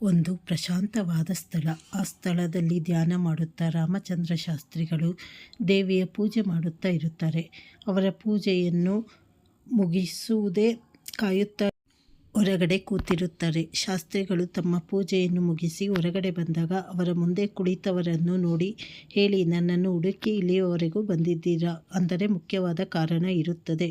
ಒಂದು ಪ್ರಶಾಂತವಾದ ಸ್ಥಳ. ಆ ಸ್ಥಳದಲ್ಲಿ ಧ್ಯಾನ ಮಾಡುತ್ತಾ ರಾಮಚಂದ್ರ ಶಾಸ್ತ್ರಿಗಳು ದೇವಿಯ ಪೂಜೆ ಮಾಡುತ್ತಾ ಇರುತ್ತಾರೆ. ಅವರ ಪೂಜೆಯನ್ನು ಮುಗಿಸುವುದೇ ಕಾಯುತ್ತಾ ಹೊರಗಡೆ ಕೂತಿರುತ್ತಾರೆ. ಶಾಸ್ತ್ರಿಗಳು ತಮ್ಮ ಪೂಜೆಯನ್ನು ಮುಗಿಸಿ ಹೊರಗಡೆ ಬಂದಾಗ ಅವರ ಮುಂದೆ ಕುಳಿತವರನ್ನು ನೋಡಿ ಹೇಳಿ, ನನ್ನನ್ನು ಹುಡುಕಿ ಇಲ್ಲಿಯವರೆಗೂ ಬಂದಿದ್ದೀರಾ? ಅಂದರೆ ಮುಖ್ಯವಾದ ಕಾರಣ ಇರುತ್ತದೆ.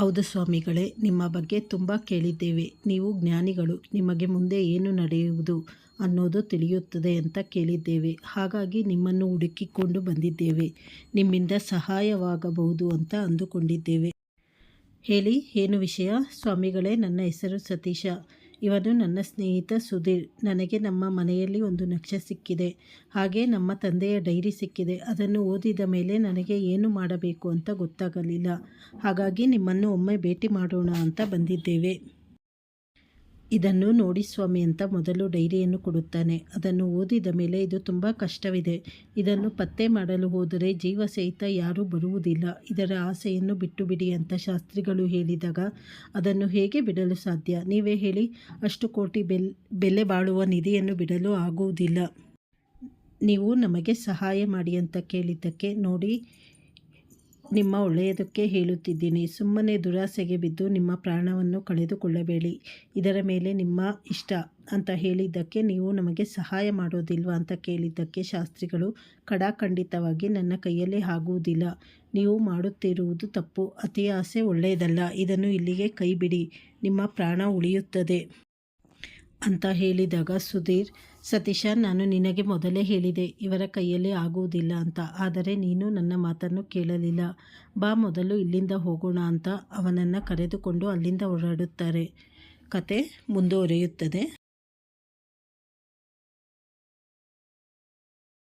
ಹೌದು ಸ್ವಾಮಿಗಳೇ, ನಿಮ್ಮ ಬಗ್ಗೆ ತುಂಬ ಕೇಳಿದ್ದೇವೆ. ನೀವು ಜ್ಞಾನಿಗಳು, ನಿಮಗೆ ಮುಂದೆ ಏನು ನಡೆಯುವುದು ಅನ್ನೋದು ತಿಳಿಯುತ್ತದೆ ಅಂತ ಕೇಳಿದ್ದೇವೆ. ಹಾಗಾಗಿ ನಿಮ್ಮನ್ನು ಹುಡುಕಿಕೊಂಡು ಬಂದಿದ್ದೇವೆ. ನಿಮ್ಮಿಂದ ಸಹಾಯವಾಗಬಹುದು ಅಂತ ಅಂದುಕೊಂಡಿದ್ದೇವೆ. ಹೇಳಿ, ಏನು ವಿಷಯ? ಸ್ವಾಮಿಗಳೇ, ನನ್ನ ಹೆಸರು ಸತೀಶ. ಇವನು ನನ್ನ ಸ್ನೇಹಿತ ಸುಧೀರ್. ನನಗೆ ನಮ್ಮ ಮನೆಯಲ್ಲಿ ಒಂದು ನಕ್ಷೆ ಸಿಕ್ಕಿದೆ. ಹಾಗೆ ನಮ್ಮ ತಂದೆಯ ಡೈರಿ ಸಿಕ್ಕಿದೆ. ಅದನ್ನು ಓದಿದ ಮೇಲೆ ನನಗೆ ಏನು ಮಾಡಬೇಕು ಅಂತ ಗೊತ್ತಾಗಲಿಲ್ಲ. ಹಾಗಾಗಿ ನಿಮ್ಮನ್ನು ಒಮ್ಮೆ ಭೇಟಿ ಮಾಡೋಣ ಅಂತ ಬಂದಿದ್ದೇವೆ. ಇದನ್ನು ನೋಡಿ ಸ್ವಾಮಿ ಅಂತ ಮೊದಲು ಡೈರಿಯನ್ನು ಕೊಡುತ್ತಾನೆ. ಅದನ್ನು ಓದಿದ ಮೇಲೆ ಇದು ತುಂಬ ಕಷ್ಟವಿದೆ. ಇದನ್ನು ಪತ್ತೆ ಮಾಡಲು ಹೋದರೆ ಜೀವ ಸಹಿತ ಯಾರೂ ಬರುವುದಿಲ್ಲ. ಇದರ ಆಸೆಯನ್ನು ಬಿಟ್ಟು ಬಿಡಿ ಅಂತ ಶಾಸ್ತ್ರಿಗಳು ಹೇಳಿದಾಗ, ಅದನ್ನು ಹೇಗೆ ಬಿಡಲು ಸಾಧ್ಯ? ನೀವೇ ಹೇಳಿ. ಅಷ್ಟು ಕೋಟಿ ಬೆಲ್, ಬೆಲೆ ಬಾಳುವ ನಿಧಿಯನ್ನು ಬಿಡಲು ಆಗುವುದಿಲ್ಲ. ನೀವು ನಮಗೆ ಸಹಾಯ ಮಾಡಿ ಅಂತ ಕೇಳಿದ್ದಕ್ಕೆ ನೋಡಿ ನಿಮ್ಮ ಒಳ್ಳೆಯದಕ್ಕೆ ಹೇಳುತ್ತಿದ್ದೀನಿ. ಸುಮ್ಮನೆ ದುರಾಸೆಗೆ ಬಿದ್ದು ನಿಮ್ಮ ಪ್ರಾಣವನ್ನು ಕಳೆದುಕೊಳ್ಳಬೇಡಿ. ಇದರ ಮೇಲೆ ನಿಮ್ಮ ಇಷ್ಟ ಅಂತ ಹೇಳಿದ್ದಕ್ಕೆ ನೀವು ನಮಗೆ ಸಹಾಯ ಮಾಡೋದಿಲ್ವಾ ಅಂತ ಕೇಳಿದ್ದಕ್ಕೆ ಶಾಸ್ತ್ರಿಗಳು ಕಡಾಖಂಡಿತವಾಗಿ ನನ್ನ ಕೈಯಲ್ಲಿ ಆಗುವುದಿಲ್ಲ. ನೀವು ಮಾಡುತ್ತಿರುವುದು ತಪ್ಪು. ಅತಿ ಆಸೆ ಒಳ್ಳೆಯದಲ್ಲ. ಇದನ್ನು ಇಲ್ಲಿಗೆ ಕೈ ಬಿಡಿ ನಿಮ್ಮ ಪ್ರಾಣ ಉಳಿಯುತ್ತದೆ. ಅಂತ ಹೇಳಿದಾಗ, ಸುಧೀರ್, ಸತೀಶ, ನಾನು ನಿನಗೆ ಮೊದಲೇ ಹೇಳಿದೆ, ಇವರ ಕೈಯಲ್ಲಿ ಆಗುವುದಿಲ್ಲ ಅಂತ. ಆದರೆ ನೀನು ನನ್ನ ಮಾತನ್ನು ಕೇಳಲಿಲ್ಲ. ಬಾ, ಮೊದಲು ಇಲ್ಲಿಂದ ಹೋಗೋಣ ಅಂತ ಅವನನ್ನು ಕರೆದುಕೊಂಡು ಅಲ್ಲಿಂದ ಹೊರಡುತ್ತಾರೆ ಕತೆ ಮುಂದುವರಿಯುತ್ತದೆ.